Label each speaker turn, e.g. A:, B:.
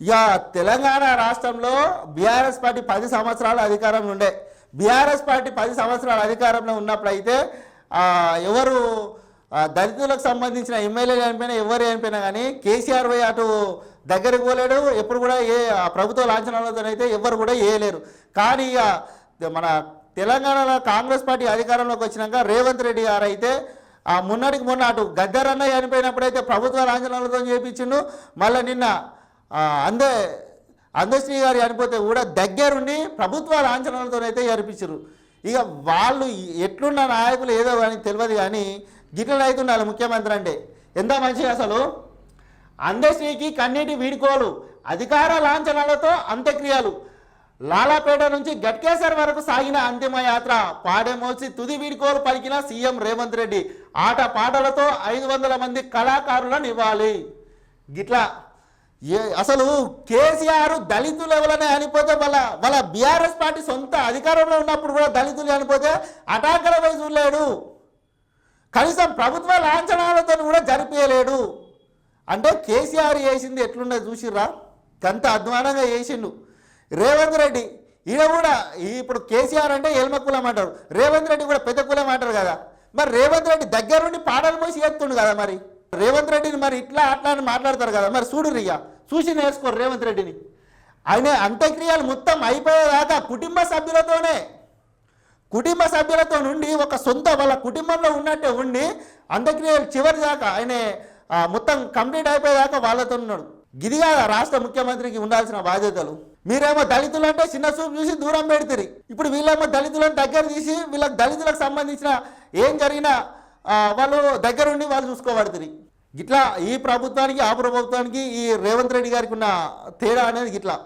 A: ఇక తెలంగాణ రాష్ట్రంలో BRS party పది సంవత్సరాలు అధికారంలో ఉండే. బీఆర్ఎస్ పార్టీ పది సంవత్సరాలు అధికారంలో ఉన్నప్పుడైతే ఎవరు దళితులకు సంబంధించిన ఎమ్మెల్యేలు చనిపోయినా ఎవరు చనిపోయినా కానీ కేసీఆర్ పోయి అటు దగ్గరికి పోలేడు. ఎప్పుడు కూడా ఏ ఆ ప్రభుత్వ లాంఛనాలతోనైతే ఎవరు కూడా వేయలేరు కానీ ఇక మన తెలంగాణలో కాంగ్రెస్ పార్టీ అధికారంలోకి వచ్చినాక రేవంత్ రెడ్డి గారు అయితే ఆ మొన్నటికి మొన్న అటు గద్దరన్న చనిపోయినప్పుడైతే ప్రభుత్వ లాంఛనాలతో చేపించిండు. మళ్ళీ నిన్న అందే అందశ్రీ గారు చనిపోతే కూడా దగ్గరుండి ప్రభుత్వ లాంఛనాలతోనైతే జరిపించారు ఇక వాళ్ళు ఎట్లున్న నాయకులు ఏదో కానీ తెలియదు కానీ గిట్ల అవుతుండాలి ముఖ్యమంత్రి అంటే ఎంత మంచిది అసలు? అందశ్రీకి కన్నీటి వీడుకోలు అధికార లాంఛనాలతో అంత్యక్రియలు. లాలాపేట నుంచి గట్కేసర్ వరకు సాగిన అంతిమయాత్ర పాడెమోసి తుది వీడుకోలు పలికిన సీఎం రేవంత్ రెడ్డి. ఆట పాటలతో ఐదు వందల మంది కళాకారులను ఇవ్వాలి. గిట్లా ఏ అసలు కేసీఆర్ దళితులు ఎవరైనా అనిపోతే వాళ్ళ వాళ్ళ బీఆర్ఎస్ పార్టీ సొంత అధికారంలో ఉన్నప్పుడు కూడా దళితులు అనిపోతే అటాకల వయసు లేడు. కనీసం ప్రభుత్వ లాంఛనాలతో కూడా జరిపేయలేడు. అంటే కేసీఆర్ చేసింది ఎట్లున్నది చూసిర్రా? ఎంత అధ్వానంగా చేసిండు. రేవంత్ రెడ్డి ఈయన కూడా ఇప్పుడు కేసీఆర్ అంటే ఎల్మ కులం అంటారు. రేవంత్ రెడ్డి కూడా పెద్ద కులం అంటారు కదా. మరి రేవంత్ రెడ్డి దగ్గరుండి పాటలు పోసి చేస్తుండు కదా మరి? రేవంత్ రెడ్డిని మరి ఇట్లా అట్లా అని మాట్లాడతారు కదా. మరి చూడు రియ్య చూసి నేర్చుకోరు రేవంత్ రెడ్డిని. ఆయన అంత్యక్రియలు మొత్తం అయిపోయేదాకా కుటుంబ సభ్యులతోనే కుటుంబ సభ్యులతో నుండి ఒక సొంత వాళ్ళ కుటుంబంలో ఉన్నట్టే ఉండి అంత్యక్రియలు చివరి దాకా ఆయన మొత్తం కంప్లీట్ అయిపోయేదాకా వాళ్ళతో ఉన్నాడు. గిదిగా రాష్ట్ర ముఖ్యమంత్రికి ఉండాల్సిన బాధ్యతలు. మీరేమో దళితులు అంటే చిన్న చూపు చూసి దూరం పెడతారు. ఇప్పుడు వీళ్ళేమో దళితులను దగ్గర తీసి వీళ్ళకి దళితులకు సంబంధించిన ఏం జరిగినా వాళ్ళు దగ్గరుండి వాళ్ళు చూసుకోబడుతుంది ఇట్లా ఈ ప్రభుత్వానికి ఆ ప్రభుత్వానికి ఈ రేవంత్ రెడ్డి గారికి ఉన్న తేడా అనేది ఇట్లా